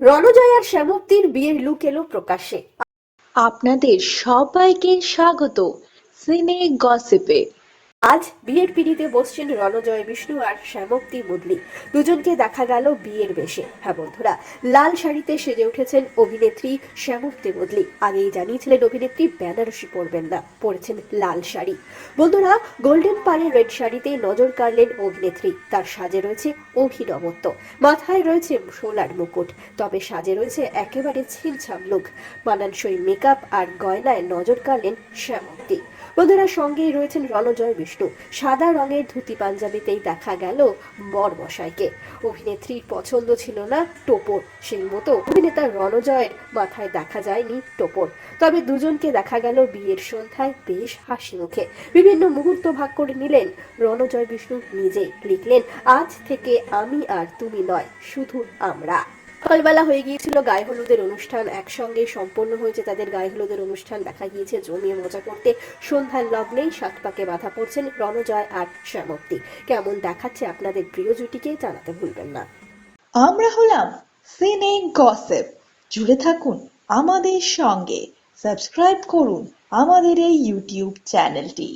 রণজয় আর শ্যামপ্তির বিয়ের লুক এলো প্রকাশে আপনাদের সবাইকে স্বাগত। সিনে গসিপে। আজ বিয়ের পিড়িতে বসছেন রণজয় বিষ্ণু আর শ্যামপ্তি মুদলি। দুজনকে দেখা গেল বিয়ের বেশে। হ্যাঁ বন্ধুরা, লাল শাড়িতে সেজে উঠেছেন অভিনেত্রী শ্যামপ্তি মুদলি। আগেই জানিয়েছিলেন অভিনেত্রী, বেনারসি পরবেন না, পরেছেন লাল শাড়ি। বন্ধুরা, গোল্ডেন পাড়ে রেড শাড়িতে নজর কাড়লেন অভিনেত্রী। তার সাজে রয়েছে অভিনবত্ব। মাথায় রয়েছে সোলার মুকুট। তবে সাজে রয়েছে একেবারে ছিমছাম লুক। মানানসই মেকআপ আর গয়নায় নজর কাড়লেন শ্যামপ্তি বন্ধুরা, সঙ্গেই রয়েছেন রণজয় বিষ্ণু। সাদা রঙের ধুতি পাঞ্জাবিতেই দেখা গেল বর মশাইকে অভিনেত্রীর পছন্দ ছিল না টোপর সেই মতো। অভিনেতা রণজয়ের মাথায় দেখা যায়নি টোপর। তবে দুজনকে দেখা গেল বিয়ের সন্ধ্যায় বেশ হাসি মুখে। বিভিন্ন মুহূর্ত ভাগ করে নিলেন রণজয় বিষ্ণু নিজেই। লিখলেন, আজ থেকে আমি আর তুমি নয়, শুধু আমরা। সকালবেলা হয়ে গিয়েছিল গায়ে হলুদের অনুষ্ঠান। একসঙ্গে সম্পন্ন হয়েছে তাদের গায়ে হলুদের অনুষ্ঠান। দেখা গিয়েছে জমিয়ে মজা করতে। সন্ধ্যার লগ্নেই সাত পাকে বাধা পড়ছেন রণজয় আর শ্যামপ্তি কেমন দেখাচ্ছে আপনাদের প্রিয় জুটিকে জানাতে ভুলবেন না। আমরা হলাম সিনে গসেপ জুড়ে থাকুন আমাদের সঙ্গে। সাবস্ক্রাইব করুন আমাদের এই ইউটিউব চ্যানেলটি